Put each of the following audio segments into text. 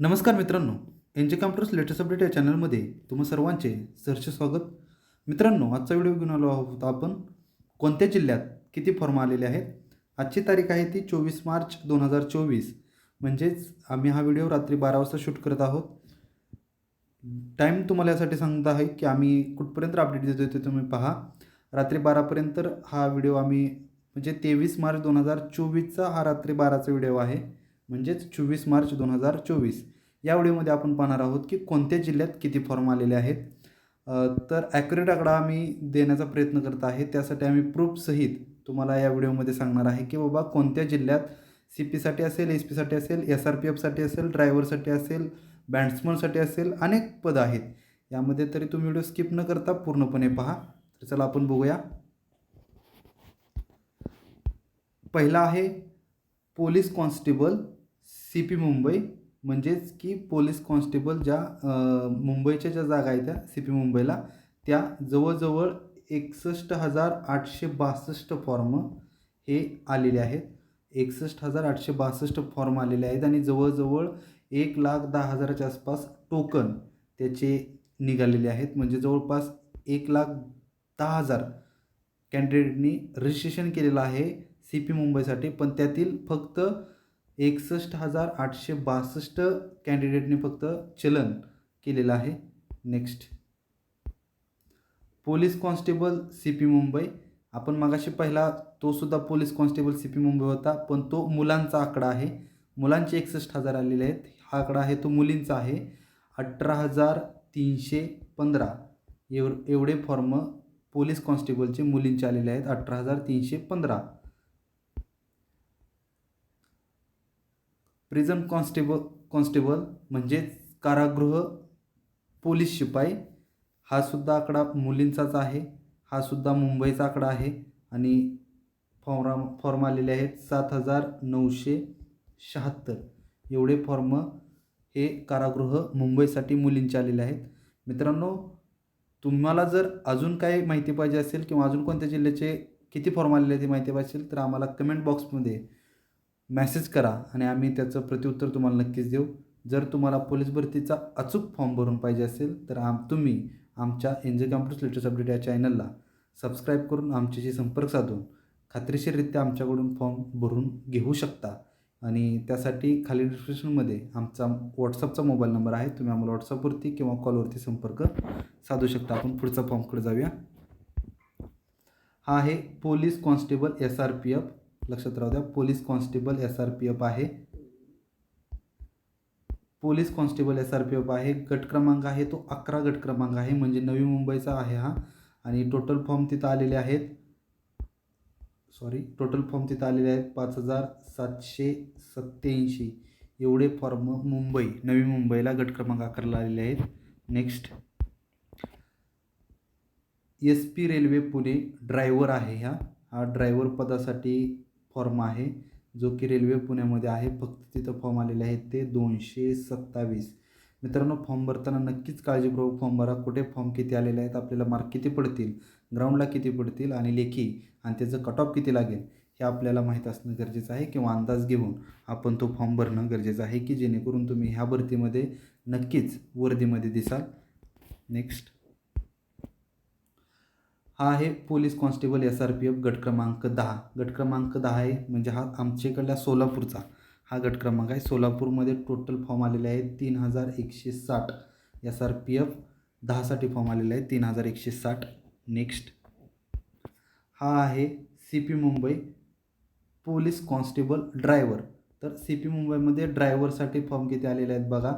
नमस्कार मित्रांनो एन जे कॉम्प्युटर्स लेटेस्ट अपडेट या चॅनलमध्ये तुम्हा सर्वांचे सहर्ष स्वागत. मित्रांनो आजचा व्हिडिओ घेऊन आलो आहोत आपण. कोणत्या जिल्ह्यात किती फॉर्म आलेले आहेत? आजची तारीख आहे ती चोवीस मार्च दोन हजार चोवीस. म्हणजेच आम्ही हा व्हिडिओ रात्री बारा वाजता शूट करत आहोत. टाईम तुम्हाला यासाठी सांगत आहे की आम्ही कुठपर्यंत अपडेट देतो ते तुम्ही पहा. रात्री बारापर्यंत हा व्हिडिओ आम्ही म्हणजे तेवीस मार्च दोन हजार चोवीसचा हा रात्री बाराचा व्हिडिओ आहे. म्हणजेच चोवीस मार्च दोन हजार चोवीस. या व्हिडिओमध्ये आपण पाहणार आहोत की कोणत्या जिल्ह्यात किती फॉर्म आलेले आहेत. तर ॲक्युरेट आकडा आम्ही देण्याचा प्रयत्न करत आहे. त्यासाठी आम्ही प्रूफसहित तुम्हाला या व्हिडिओमध्ये सांगणार आहे की बाबा कोणत्या जिल्ह्यात सी पीसाठी असेल एस पीसाठी असेल एस आर पी एफसाठी असेल ड्रायव्हरसाठी असेल बँड्समनसाठी असेल अनेक पदं आहेत. यामध्ये तरी तुम्ही व्हिडिओ स्किप न करता पूर्णपणे पहा. तर चला आपण बघूया. पहिला आहे police constable C P Mumbai म्हणजेच की पोलीस कॉन्स्टेबल ज्या मुंबईच्या ज्या जागा आहेत त्या सी पी मुंबईला त्या जवळजवळ एकसष्ट हजार आठशे बासष्ट फॉर्म हे आलेले आहेत. एकसष्ट हजार आठशे बासष्ट फॉर्म आलेले आहेत आणि जवळजवळ एक लाख दहा हजाराच्या आसपास टोकन त्याचे निघालेले आहेत. म्हणजे जवळपास एक लाख दहा हजार कॅन्डिडेटनी रजिस्ट्रेशन केलेलं आहे सी पी मुंबईसाठी पण त्यातील फक्त एकसष्ट हजार आठशे बासष्ट कॅन्डिडेटने फक्त चलन केलेलं आहे. Next police constable C P Mumbai. आपण मगाशी पहिला तो सुद्धा police constable C P Mumbai होता पण तो मुलांचा आकडा आहे. मुलांचे एकसष्ट हजार आलेले आहेत. हा आकडा आहे तो मुलींचा आहे. अठरा हजार तीनशे पंधरा. एव एवढे फॉर्म पोलीस कॉन्स्टेबलचे मुलींचे आलेले आहेत. अठरा हजार तीनशे पंधरा. प्रिझन कॉन्स्टेबल कॉन्स्टेबल म्हणजेच कारागृह पोलीस शिपाई. हा सुद्धा आकडा मुलींचाच आहे. हा सुद्धा मुंबईचा आकडा आहे. आणि फॉर्म फॉर्म आलेले आहेत सात हजार नऊशे शहात्तर. एवढे फॉर्म हे कारागृह मुंबईसाठी मुलींचे आलेले आहेत. मित्रांनो तुम्हाला जर अजून काही माहिती पाहिजे असेल किंवा अजून कोणत्या जिल्ह्याचे किती फॉर्म आलेले आहेत ते माहिती पाहिजे असेल तर आम्हाला कमेंट बॉक्समध्ये मॅसेज करा आणि आम्ही त्याचं प्रत्युत्तर तुम्हाला नक्कीच देऊ. जर तुम्हाला पोलीस भरतीचा अचूक फॉर्म भरून पाहिजे असेल तर आम तुम्ही आमच्या एन जे कॉम्प्युटर्स लेटेस्ट अपडेट या चॅनलला सबस्क्राईब करून आमच्याशी संपर्क साधून खात्रीशीररित्या आमच्याकडून फॉर्म भरून घेऊ शकता. आणि त्यासाठी खाली डिस्क्रिप्शनमध्ये आमचा व्हॉट्सअपचा मोबाईल नंबर आहे. तुम्ही आम्हाला व्हॉट्सअपवरती किंवा कॉलवरती संपर्क साधू शकता. आपण पुढचा फॉर्मकडे जाऊया. हा आहे police constable S R P F लक्षात राहू द्या. Police constable S R P F आहे. Police constable S R P F आहे. गट क्रमांक आहे तो अकरा गट क्रमांक आहे. म्हणजे नवी मुंबईचा आहे हा. आणि टोटल फॉर्म तिथं आलेले आहेत. सॉरी टोटल फॉर्म तिथं आलेले आहेत पाच हजार सातशे सत्त्याऐंशी. एवढे फॉर्म मुंबई नवी मुंबईला गट क्रमांक अकराला आलेले आहेत. Next S P railway Pune driver आहे ह्या हा ड्रायव्हर पदासाठी फॉर्म आहे. जो की रेल्वे पुण्यामध्ये आहे. फक्त तिथं फॉर्म आलेले आहेत ते दोनशे सत्तावीस. मित्रांनो फॉर्म भरताना नक्कीच काळजीपूर्वक फॉर्म भरा. कुठे फॉर्म किती आलेले आहेत आपल्याला मार्क किती पडतील ग्राउंडला किती पडतील आणि लेखी आणि त्याचं कट ऑफ किती लागेल हे आपल्याला माहीत असणं गरजेचं आहे किंवा अंदाज घेऊन आपण तो फॉर्म भरणं गरजेचं आहे की जेणेकरून तुम्ही ह्या भरतीमध्ये नक्कीच वर्दीमध्ये दिसाल. नेक्स्ट हा आहे police constable S R P F गट क्रमांक दहा. गट क्रमांक दहा आहे म्हणजे हा आमच्याकडल्या सोलापूरचा. हा गट क्रमांक आहे. सोलापूरमध्ये टोटल फॉर्म आलेले आहे तीन हजार एकशे साठ. एस आर पी एफ दहासाठी फॉर्म आलेला आहे तीन हजार एकशे साठ. नेक्स्ट हा आहे C P Mumbai police constable driver. तर सी पी मुंबईमध्ये ड्रायव्हरसाठी फॉर्म किती आलेले आहेत बघा?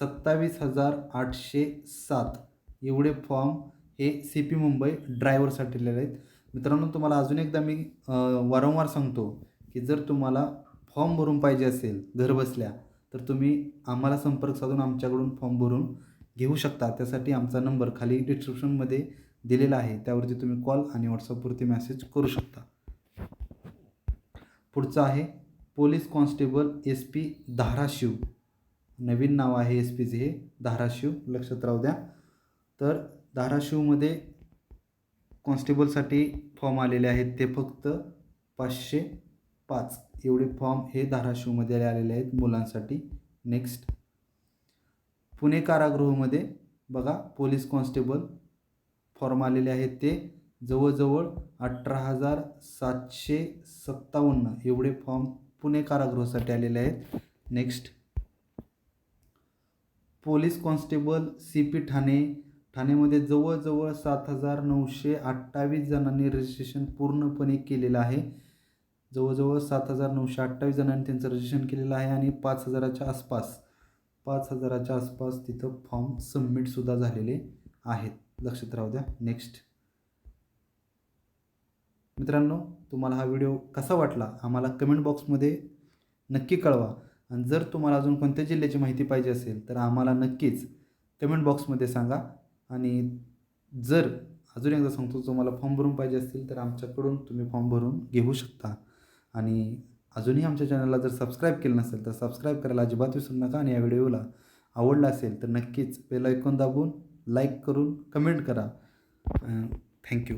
सत्तावीस हजार आठशे सात. एवढे फॉर्म हे सी पी मुंबई ड्रायव्हरसाठी आलेले आहेत. मित्रांनो तुम्हाला अजून एकदा मी वारंवार सांगतो की जर तुम्हाला फॉर्म भरून पाहिजे असेल घरबसल्या तर तुम्ही आम्हाला संपर्क साधून आमच्याकडून फॉर्म भरून घेऊ शकता. त्यासाठी आमचा नंबर खाली डिस्क्रिप्शनमध्ये दिलेला आहे. त्यावरती तुम्ही कॉल आणि व्हॉट्सअपवरती मेसेज करू शकता. पुढचं आहे police constable S P Dharashiv. नवीन नाव आहे एस पीचे हे धाराशिव. लक्षात राहू द्या. तर धाराशिवमध्ये कॉन्स्टेबलसाठी फॉर्म आलेले आहेत. ते फक्त पाचशे पाच एवढे फॉर्म हे धाराशिवमध्ये आलेले आहेत मुलांसाठी. नेक्स्ट पुणे कारागृहामध्ये बघा पोलीस कॉन्स्टेबल फॉर्म आलेले आहेत. ते जवळजवळ अठरा हजार सातशे सत्तावन्न एवढे फॉर्म पुणे कारागृहासाठी आलेले आहेत. Next police constable C P Thane ठाण्यामध्ये जवळजवळ सात हजार नऊशे अठ्ठावीस जणांनी रजिस्ट्रेशन पूर्णपणे केलेलं आहे. जवळजवळ सात हजार नऊशे अठ्ठावीस जणांनी त्यांचं रजिस्ट्रेशन केलेलं आहे आणि पाच हजाराच्या आसपास पाच हजाराच्या आसपास तिथं फॉर्म सबमिटसुद्धा झालेले आहेत. लक्षात राहू द्या. नेक्स्ट मित्रांनो तुम्हाला हा व्हिडिओ कसा वाटला? आम्हाला कमेंट बॉक्समध्ये नक्की कळवा. आणि जर तुम्हाला अजून कोणत्या जिल्ह्याची माहिती पाहिजे असेल तर आम्हाला नक्कीच कमेंट बॉक्समध्ये सांगा. आणि जर अजून एकदा सांगतो तुम्हाला फॉर्म भरून पाहिजे असतील तर आमच्याकडून तुम्ही फॉर्म भरून घेऊ शकता. आणि अजूनही आमच्या चॅनलला जर सबस्क्राईब केलं नसेल तर सबस्क्राईब करायला अजिबात विसरू नका आणि या व्हिडिओला आवडला असेल तर नक्कीच बेल ऐकून दाबून लाईक करून कमेंट करा. थँक्यू